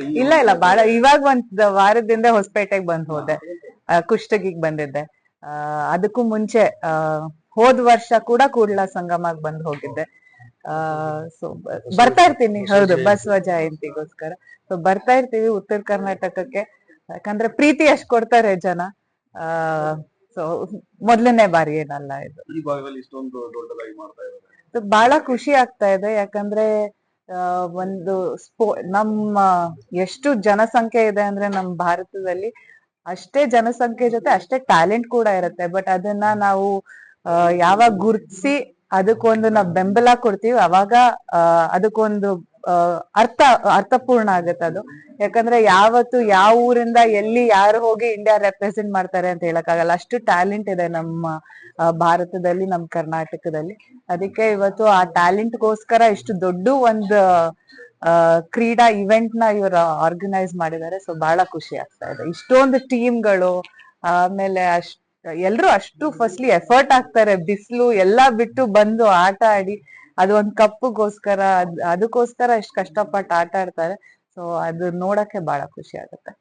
ಇಲ್ಲ ಇಲ್ಲ ಬಹಳ ಇವಾಗ ಒಂದ್ ವಾರದಿಂದ ಹೊಸಪೇಟೆಗೆ ಬಂದ್ ಹೋದೆ. ಕುಷ್ಟಗಿಗ್ ಬಂದಿದ್ದೆ. ಆ, ಅದಕ್ಕೂ ಮುಂಚೆ ಆ, ಹೋದ್ ವರ್ಷ ಕೂಡ ಕೂಡ್ಲ ಸಂಗಮಗ್ ಬಂದ್ ಹೋಗಿದ್ದೆ. ಆ ಸೊ ಬರ್ತಾ ಇರ್ತೀನಿ. ಹೌದು ಬಸವ ಜಯಂತಿಗೋಸ್ಕರ. ಸೊ ಬರ್ತಾ ಇರ್ತೀವಿ ಉತ್ತರ ಕರ್ನಾಟಕಕ್ಕೆ. ಯಾಕಂದ್ರೆ ಪ್ರೀತಿ ಅಷ್ಟ್ ಕೊಡ್ತಾರೆ ಜನ. ಆ ಸೊ ಮೊದಲನೇ ಬಾರಿ ಏನಲ್ಲ ಇದು. ಬಹಳ ಖುಷಿ ಆಗ್ತಾ ಇದೆ. ಯಾಕಂದ್ರೆ ಒಂದು ಸ್ಪೋ, ನಮ್ಮ ಎಷ್ಟು ಜನಸಂಖ್ಯೆ ಇದೆ ಅಂದ್ರೆ ನಮ್ಮ ಭಾರತದಲ್ಲಿ ಅಷ್ಟೇ ಜನಸಂಖ್ಯೆ ಜೊತೆ ಅಷ್ಟೇ ಟ್ಯಾಲೆಂಟ್ ಕೂಡ ಇರುತ್ತೆ. ಬಟ್ ಅದನ್ನ ನಾವು ಯಾವಾಗ ಗುರ್ತಿಸಿ ಅದಕ್ಕೊಂದು ನಾವು ಬೆಂಬಲ ಕೊಡ್ತೀವಿ, ಅವಾಗ ಅದಕ್ಕೊಂದು ಅರ್ಥ, ಅರ್ಥಪೂರ್ಣ ಆಗುತ್ತೆ ಅದು. ಯಾಕಂದ್ರೆ ಯಾವತ್ತು ಯಾವ ಊರಿಂದ ಎಲ್ಲಿ ಯಾರು ಹೋಗಿ ಇಂಡಿಯಾ ರೆಪ್ರೆಸೆಂಟ್ ಮಾಡ್ತಾರೆ ಅಂತ ಹೇಳಕ್ಕಾಗಲ್ಲ ಅಷ್ಟು ಟ್ಯಾಲೆಂಟ್ ಇದೆ ನಮ್ಮ ಭಾರತದಲ್ಲಿ, ನಮ್ಮ ಕರ್ನಾಟಕದಲ್ಲಿ. ಅದಕ್ಕೆ ಇವತ್ತು ಆ ಟ್ಯಾಲೆಂಟ್ ಗೋಸ್ಕರ ಇಷ್ಟು ದೊಡ್ಡ ಒಂದು ಕ್ರೀಡಾ ಇವೆಂಟ್ನ ಇವರು ಆರ್ಗನೈಸ್ ಮಾಡಿದ್ದಾರೆ. ಸೊ ಬಹಳ ಖುಷಿ ಆಗ್ತಾ ಇದೆ. ಇಷ್ಟೊಂದು ಟೀಮ್ಗಳು ಆಮೇಲೆ ಅಷ್ಟ್, ಎಲ್ರು ಅಷ್ಟು ಫಸ್ಟ್ಲಿ ಎಫರ್ಟ್ ಆಗ್ತಾರೆ ಬಿಸಿಲು ಎಲ್ಲಾ ಬಿಟ್ಟು ಬಂದು ಆಟ ಆಡಿ ಅದು ಒಂದ್ ಕಪ್ಗೋಸ್ಕರ ಅದ್- ಅದಕ್ಕೋಸ್ಕರ ಎಷ್ಟು ಕಷ್ಟಪಟ್ಟು ಆಟ ಆಡ್ತಾರೆ. ಸೊ ಅದು ನೋಡಕ್ಕೆ ಬಹಳ ಖುಷಿ ಆಗುತ್ತೆ.